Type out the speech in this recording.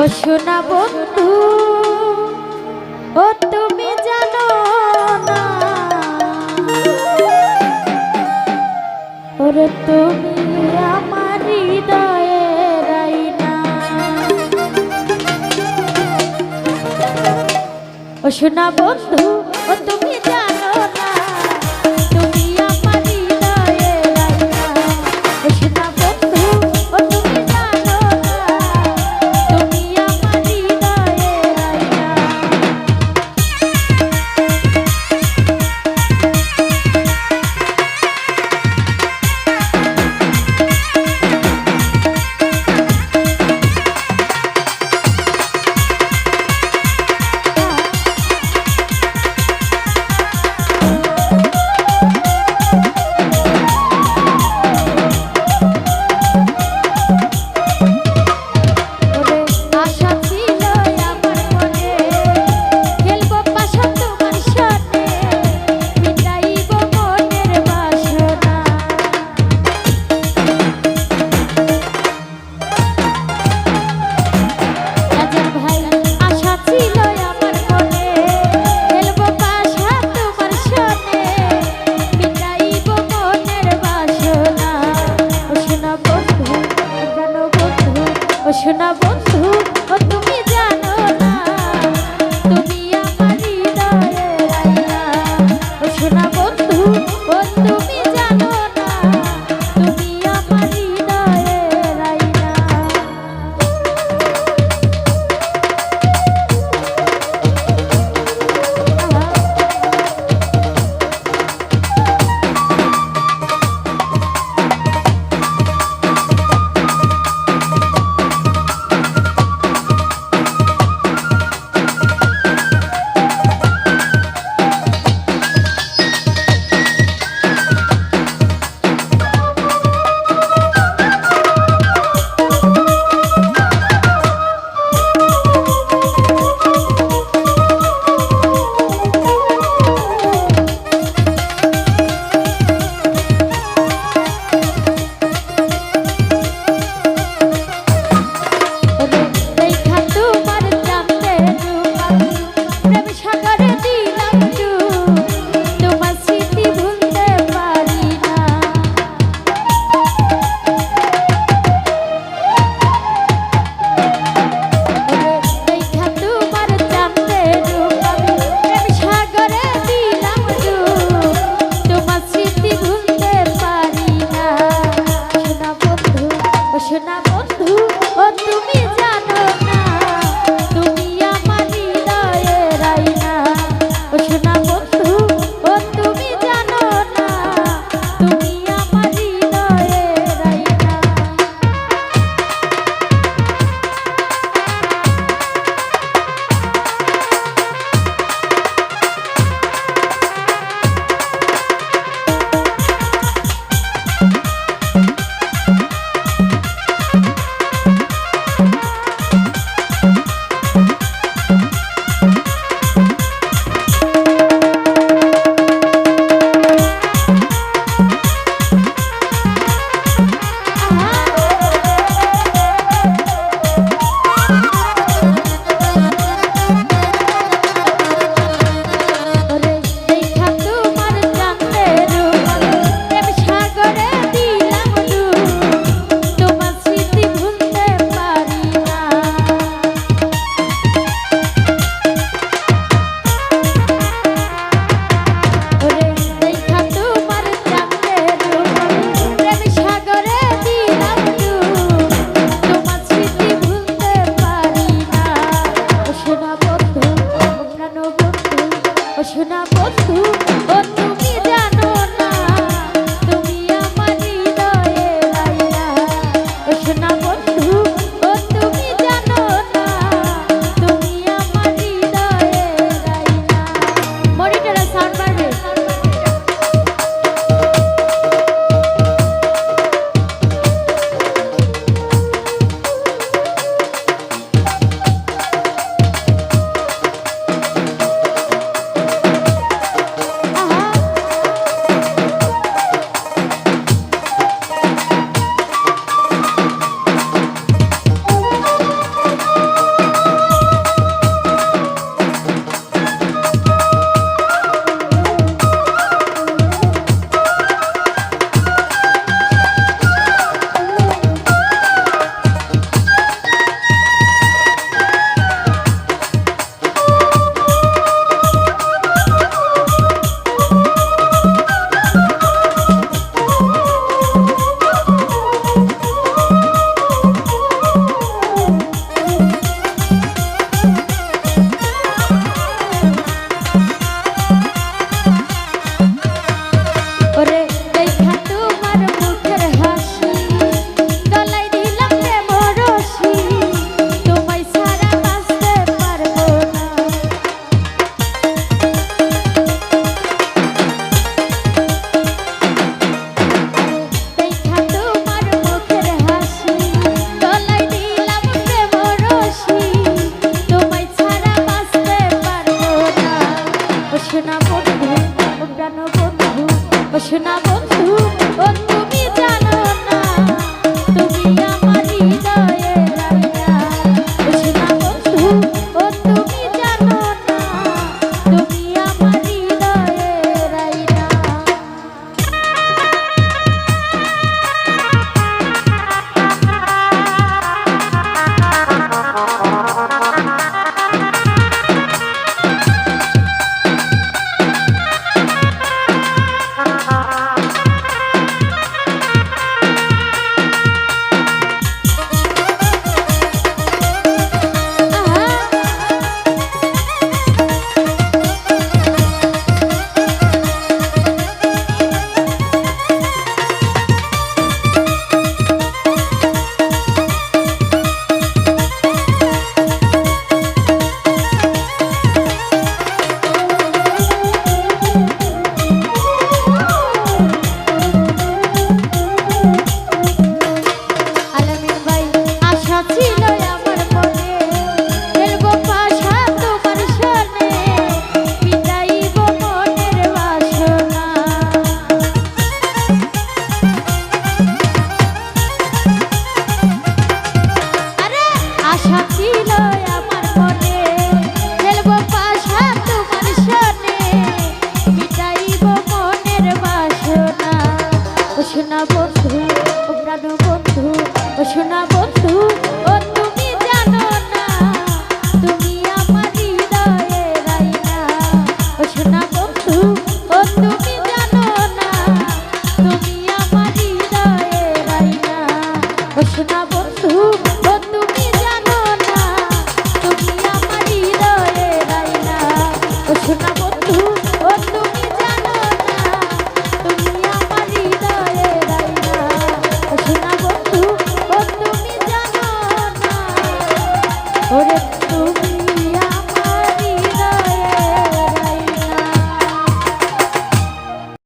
ও শোনা বন্ধু ও তুমি জানো না। ওরে তুমি আমার হৃদয়ে ও শোনা বন্ধু tonight. শোনা বন্ধু, ও তুমি জানো না, তুমি আমার হৃদয়ে রাইনা। ও শোনা বন্ধু, ও তুমি